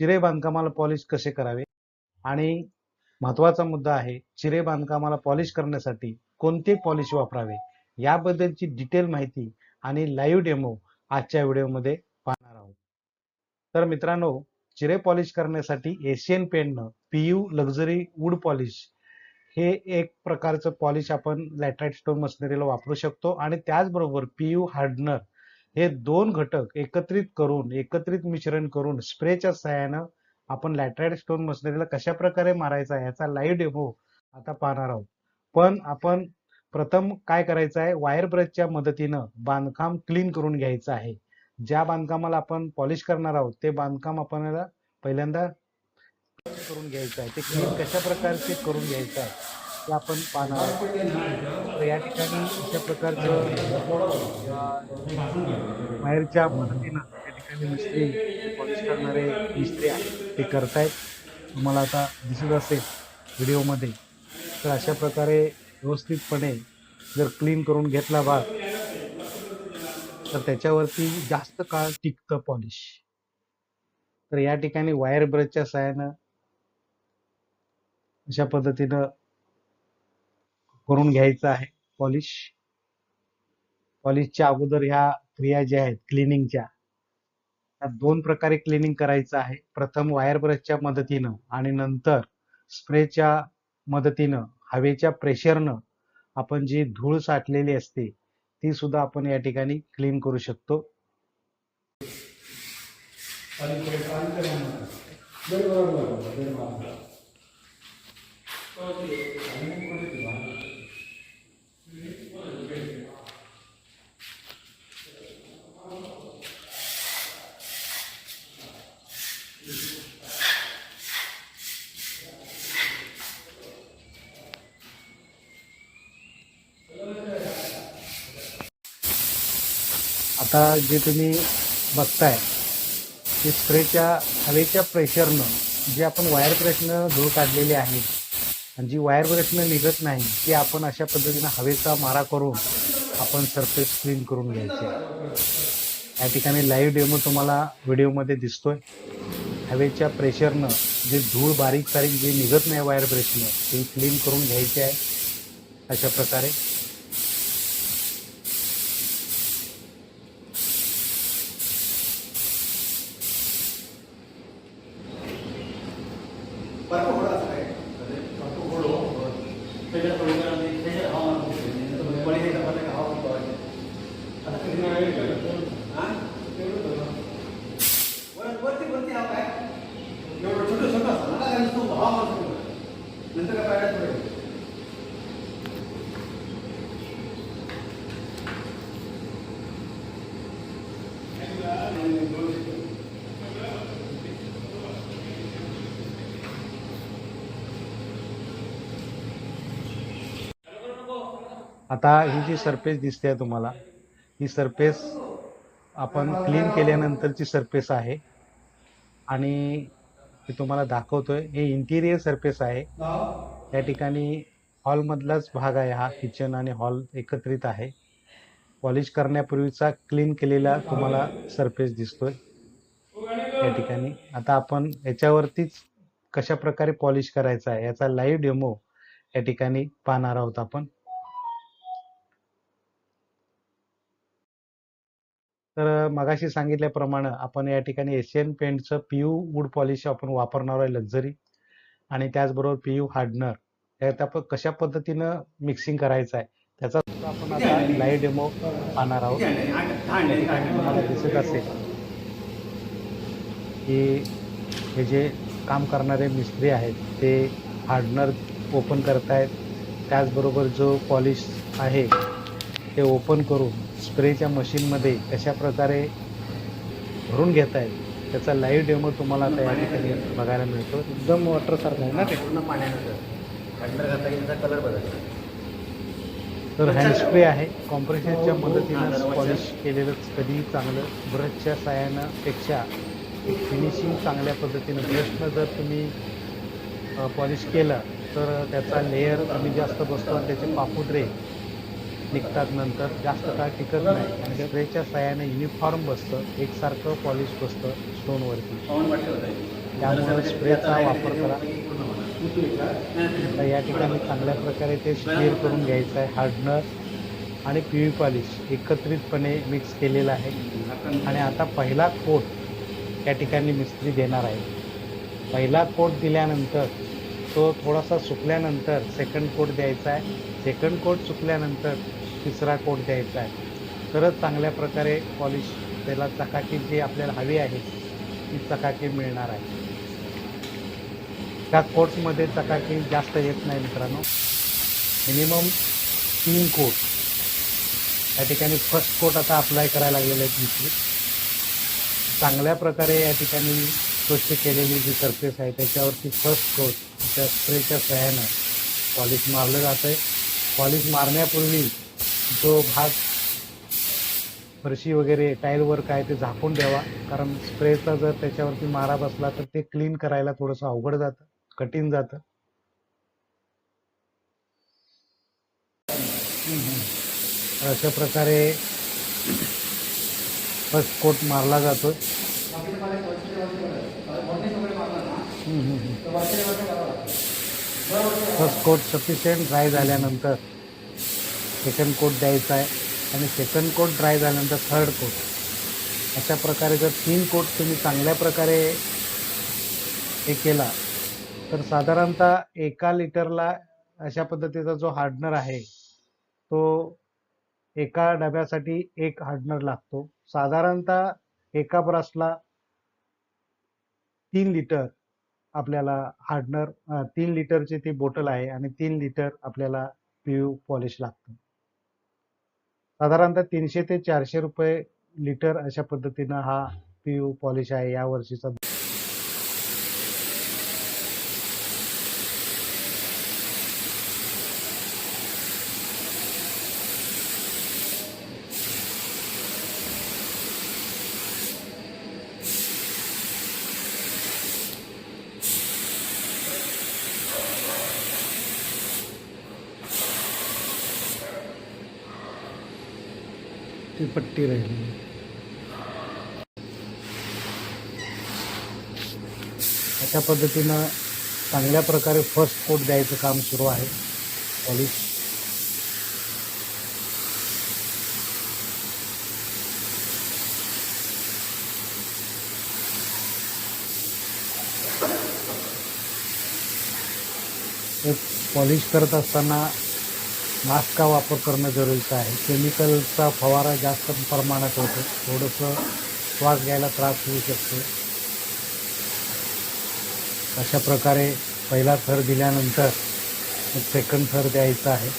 चिरे बांधकामाला पॉलिश कसे करावे? आणि महत्त्वाचा मुद्दा आहे चिरे बांधकामाला पॉलिश करण्यासाठी कोणते पॉलिश वापरावे? याबद्दलची डिटेल माहिती आणि लाईव्ह डेमो आजच्या व्हिडिओमध्ये पाहणार आहोत. तर मित्रांनो चिरे पॉलिश करण्यासाठी एशियन पेंटनं पीयू लक्झरी वूड पॉलिश हे एक प्रकारचं पॉलिश आपण लॅटराईट स्टोन मशिनरीला वापरू शकतो आणि त्याचबरोबर पीयू हार्डनर हे दोन घटक एकत्रित करून एकत्रित मिश्रण करून स्प्रेच्या सहाय्यानं आपण लॅटराईट स्टोन मशनरीला कशा प्रकारे मारायचा याचा लाईव्ह डेमो आता पाहणार आहोत. पण आपण प्रथम काय करायचं आहे? वायर ब्रशच्या मदतीनं बांधकाम क्लीन करून घ्यायचं आहे. ज्या बांधकामाला आपण पॉलिश करणार आहोत ते बांधकाम आपल्याला पहिल्यांदा करून घ्यायचं आहे. ते क्लीन कशा प्रकारचे करून घ्यायचं आहे? ते आपण पाहणार आहोत. तर या ठिकाणी अशा प्रकारचं बाहेरच्या मदतीनं या ठिकाणी मिस्त्री पॉलिश करणारे मिस्त्री ते करतायत. तुम्हाला आता दिसत असेल व्हिडिओमध्ये. तर अशा प्रकारे व्यवस्थितपणे जर क्लीन करून घेतला भाग तर त्याच्यावरती जास्त काळ टिकतं पॉलिश तर या ठिकाणी वायर ब्रशच्या सहाय्यानं अशा पद्धतीनं करून घ्यायचं आहे पॉलिश. पॉलिशच्या अगोदर ह्या क्रिया ज्या आहेत क्लिनिंगच्या त्या दोन प्रकारे क्लिनिंग करायचं आहे. प्रथम वायर ब्रशच्या मदतीनं आणि नंतर स्प्रेच्या मदतीनं हवेच्या प्रेशरनं आपण जी धूळ साठलेली असते ती सुद्धा आपण या ठिकाणी क्लीन करू शकतो. आता जे तुम्ही बघताय ते स्प्रेच्या हवेच्या प्रेशरनं जे आपण वायर ब्रशनं धूळ काढलेली आहे आणि जी वायर ब्रशनं निघत नाही ती आपण अशा पद्धतीनं हवेचा मारा करून आपण सरफेस क्लीन करून घ्यायचे. या ठिकाणी लाईव्ह डेमो तुम्हाला व्हिडिओमध्ये दिसतोय. हवेच्या प्रेशरनं जे धूळ बारीक सारीक जे निघत नाही वायर ब्रशनं ते क्लीन करून घ्यायचे आहे. अशा प्रकारे. para आता ही जी सरफेस दिसते आहे तुम्हाला ही सरफेस आपण क्लीन केल्यानंतरची सरफेस आहे. आणि मी तुम्हाला दाखवतोय हे इंटिरियर सरफेस आहे. या ठिकाणी हॉलमधलाच भाग आहे हा किचन आणि हॉल एकत्रित आहे. पॉलिश करण्यापूर्वीचा क्लीन केलेला तुम्हाला सरफेस दिसतोय. या ठिकाणी. आता आपण याच्यावरतीच कशा प्रकारे पॉलिश करायचा आहे याचा लाईव्ह डेमो या ठिकाणी पाहणार आहोत आपण. तर मगाशी सांगितल्याप्रमाणे आपण या ठिकाणी एशियन पेंटचं पीयू वूड पॉलिश आपण वापरणार आहे लक्झरी आणि त्याचबरोबर पीयू हार्डनर. त्या कशा पद्धतीनं मिक्सिंग करायचं आहे त्याचा आपण आता लाईव्ह डेमो पाहणार आहोत. तुम्हाला दिसत असेल की हे जे काम करणारे मिस्त्री आहेत ते हार्डनर ओपन करत आहेत त्याचबरोबर जो पॉलिश आहे ते ओपन करून स्प्रेच्या मशीनमध्ये कशा प्रकारे भरून घेत आहेत त्याचा लाईव्ह डेमो तुम्हाला आता या ठिकाणी बघायला मिळतो. एकदम वॉटरसारखं आहे ना ते? पूर्ण पाण्यानंतर कलर बदलतो. तर हँड स्प्रे आहे. कॉम्प्रेशनच्या मदतीनं पॉलिश केलेलंच कधीही चांगलं. ब्रशच्या साह्यानं पेक्षा फिनिशिंग चांगल्या पद्धतीनं. ब्रशनं जर तुम्ही पॉलिश केलं तर त्याचा लेअर कमी जास्त बसतो आणि त्याचे पापुद्रे निघतात नंतर जास्त काळ टिकत नाही. म्हणजे आणि स्प्रेच्या साह्याने युनिफॉर्म बसतं एकसारखं पॉलिश बसतं स्टोनवरती पाऊन त्यामुळे स्प्रेचा वापर करा. आता या ठिकाणी चांगल्या प्रकारे ते स्टेअर करून घ्यायचं आहे हार्डनर आणि पी व्ही पॉलिश एकत्रितपणे मिक्स केलेलं आहे. आणि आता पहिला कोट या ठिकाणी मिस्त्री देणार आहे. पहिला कोट दिल्यानंतर तो थोडासा सुकल्यानंतर सेकंड कोट द्यायचा आहे. सेकंड कोट सुकल्यानंतर तिसरा कोट द्यायचा आहे. तरच चांगल्या प्रकारे पॉलिश त्याला चकाकी जी आपल्याला हवी आहे ती चकाकी मिळणार आहे. त्या कोट्समध्ये चकाकी जास्त येत नाही मित्रांनो. मिनिमम तीन कोट या ठिकाणी फर्स्ट कोट आता अप्लाय करायला लागलेले आहेत मिस्त्री चांगल्या प्रकारे या ठिकाणी स्वच्छ केलेली जी सरफेस आहे त्याच्यावरती फर्स्ट कोट त्या स्प्रेच्या सहाय्यानं पॉलिश मारलं जातं आहे पॉलिश मारण्यापूर्वी जो भाग फरशी वगैरे टाईलवर काय ते झाकून द्यावा. कारण स्प्रेचा जर त्याच्यावरती मारा बसला तर ते क्लीन करायला थोडंसं अवघड जातं कठीण जातं. अशा प्रकारे फर्स्ट कोट मारला जातो फर्स्ट कोट सफिशियंट ड्राय झाल्यानंतर सेकंड कोट द्यायचा आहे. आणि सेकंड कोट ड्राय झाल्यानंतर थर्ड कोट अशा प्रकारे जर तीन कोट तुम्ही चांगल्या प्रकारे हे केला तर साधारणतः एका लिटरला अशा पद्धतीचा जो हार्डनर आहे तो एका डब्यासाठी एक हार्डनर लागतो. साधारणतः एका ब्रशला तीन लिटर आपल्याला हार्डनर तीन लिटरची ती बोटल आहे आणि तीन लिटर आपल्याला पीयू पॉलिश लागतं. साधारणतः तीनशे ते चारशे रुपये लिटर अशा पद्धतीनं हा पीयू पॉलिश आहे या वर्षीचा. ती पट्टी राहिली. अशा पद्धतीनं चांगल्या प्रकारे फर्स्ट कोट द्यायचं काम सुरू आहे. पॉलिश पॉलिश करत असताना मास्कचा वापर करणं जरुरीचं आहे? केमिकलचा फवारा जास्त प्रमाणात होतो. थोडंसं श्वास घ्यायला त्रास होऊ शकतो. अशा प्रकारे पहिला थर दिल्यानंतर सेकंड थर द्यायचा आहे.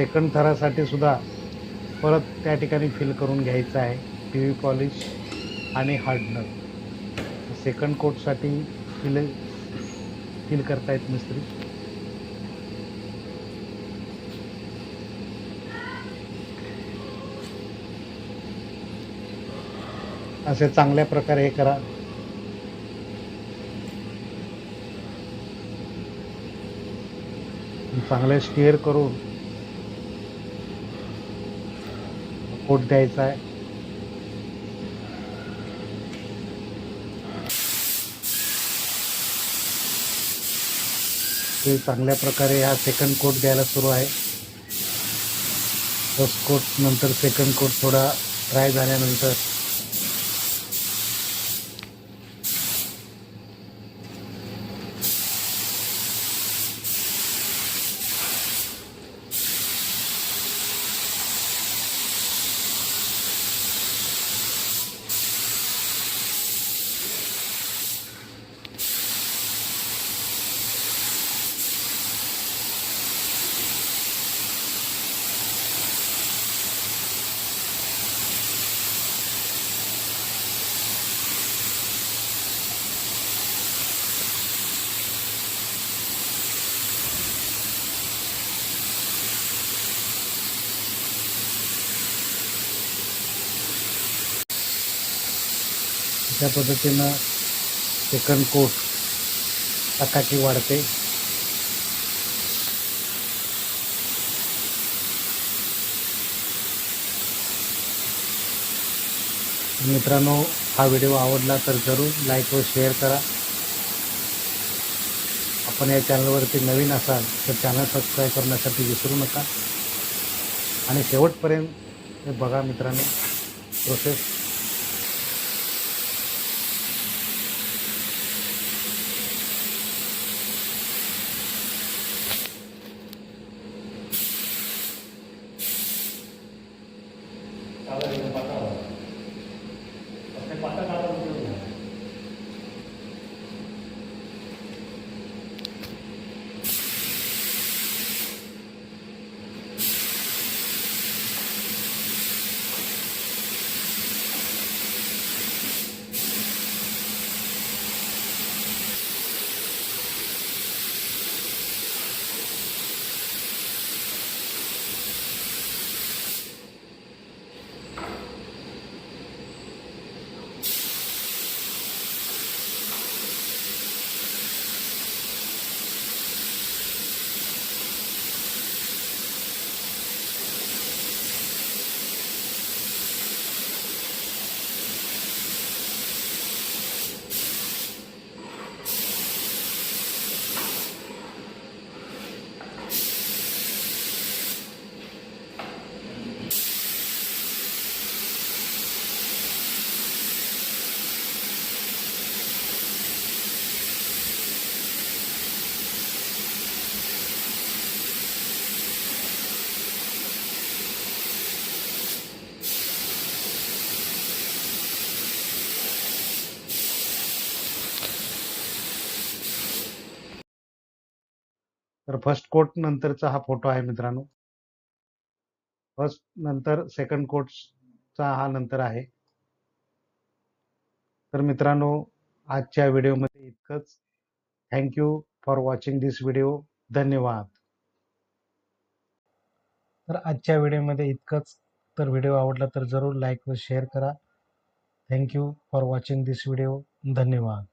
सेकंड थरासाठी सुद्धा परत त्या ठिकाणी फिल करून घ्यायचं आहे. टी व्ही पॉलिश आणि हार्डनर सेकंड कोटसाठी फिल फिल करतायत मिस्त्री. असे चांगल्या प्रकारे हे करा. चांगले स्टिअर करून कोट द्यायचा आहे. ते चांगल्या प्रकारे हा सेकंड कोट द्यायला सुरू आहे. फर्स्ट कोट नंतर सेकंड कोट थोडा ड्राय झाल्यानंतर त्या पद्धतीनं सेकंड कोट चकाकी वाढते. मित्रांनो हा व्हिडिओ आवडला तर जरूर लाईक व शेअर करा. आपण या चॅनलवरती नवीन असाल तर चॅनल सबस्क्राईब करण्यासाठी विसरू नका. आणि शेवटपर्यंत बघा मित्रांनो प्रोसेस तर फर्स्ट कोट नंतरचा हा फोटो आहे मित्रांनो. फर्स्ट नंतर सेकंड कोटचा हा नंतर आहे. तर मित्रांनो आजच्या व्हिडिओमध्ये इतकंच. Thank you for watching this video धन्यवाद. तर आजच्या व्हिडिओमध्ये इतकंच. तर व्हिडिओ आवडला तर जरूर लाईक व शेअर करा. Thank you for watching this video धन्यवाद.